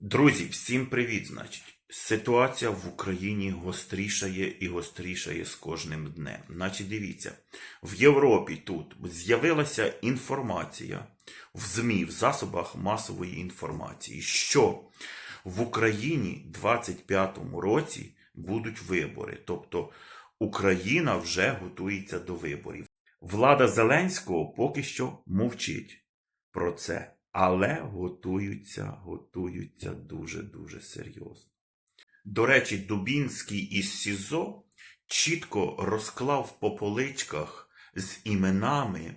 Друзі, всім привіт! Значить, ситуація в Україні гострішає і гострішає з кожним днем. Значить, дивіться, в Європі тут з'явилася інформація в ЗМІ, в засобах масової інформації, що в Україні в 25-му році будуть вибори. Тобто Україна вже готується до виборів. Влада Зеленського поки що мовчить про це, але готуються, готуються дуже-дуже серйозно. До речі, Дубінський із СІЗО чітко розклав по поличках з іменами.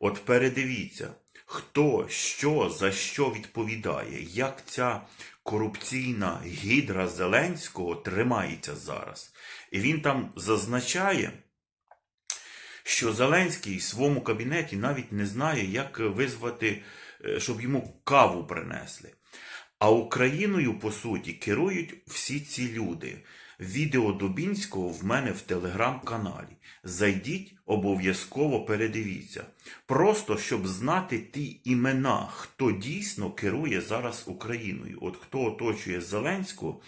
От передивіться, хто що за що відповідає, як ця корупційна гідра Зеленського тримається зараз. І він там зазначає, що Зеленський в своєму кабінеті навіть не знає, як визвати, щоб йому каву принесли. А Україною, по суті, керують всі ці люди. Відео Дубінського в мене в телеграм-каналі. Зайдіть, обов'язково передивіться. Просто щоб знати ті імена, хто дійсно керує зараз Україною. От хто оточує Зеленського.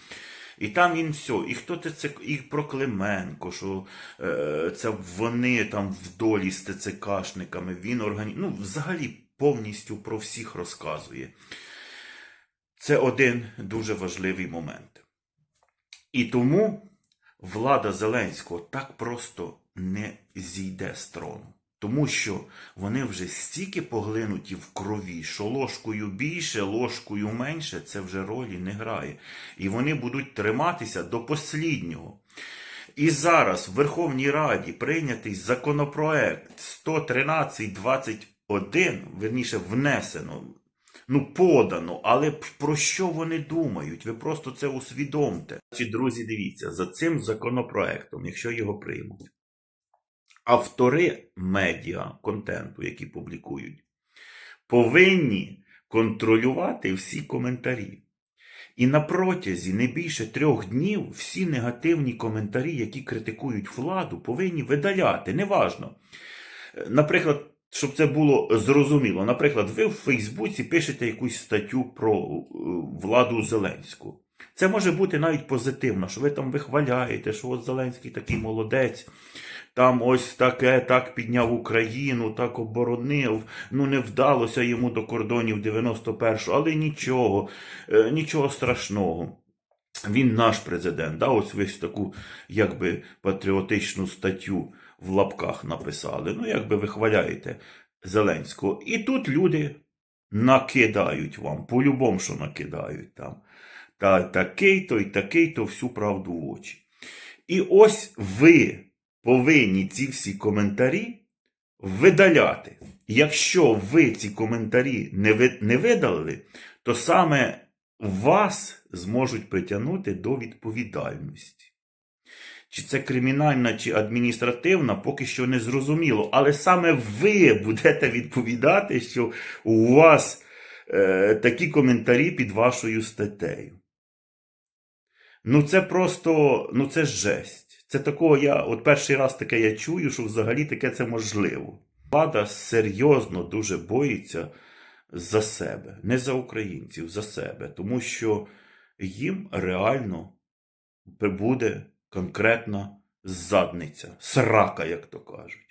І там він все, і хто це, і про Клименко, що е, це вони там в долі з ТЦКшниками, він органі... Ну, взагалі повністю про всіх розказує. Це один дуже важливий момент. І тому влада Зеленського так просто не зійде з трону. Тому що вони вже стільки поглинуті в крові, що ложкою більше, ложкою менше, це вже ролі не грає. І вони будуть триматися до посліднього. І зараз в Верховній Раді прийнятий законопроект 113.21, верніше внесено, ну подано, але про що вони думають? Ви просто це усвідомте. Чи, друзі, дивіться, за цим законопроектом, якщо його приймуть, автори медіа контенту, які публікують, повинні контролювати всі коментарі. І на протязі не більше трьох днів всі негативні коментарі, які критикують владу, повинні видаляти. Неважно. Е, Наприклад, щоб це було зрозуміло. Наприклад, ви в Фейсбуці пишете якусь статтю про е, владу Зеленську. Це може бути навіть позитивно, що ви там вихваляєте, що от Зеленський такий молодець, там ось таке, так підняв Україну, так оборонив. Ну не вдалося йому до кордонів 91-го, але нічого, е, нічого страшного. Він наш президент. Да? Ось ви таку якби патріотичну статтю в лапках написали. Ну, якби вихваляєте Зеленського. І тут люди накидають вам, по-любому, що накидають там. Та такий-то і такий-то всю правду в очі. І ось ви повинні ці всі коментарі видаляти. Якщо ви ці коментарі не видалили, то саме вас зможуть притягнути до відповідальності. Чи це кримінальна, чи адміністративна, поки що не зрозуміло. Але саме ви будете відповідати, що у вас е, такі коментарі під вашою статтею. Ну, це просто, ну це жесть. Це такого я, от перший раз таке я чую, що взагалі таке це можливо. Влада серйозно дуже боїться за себе, не за українців, за себе, тому що їм реально буде конкретна задниця, срака, як то кажуть.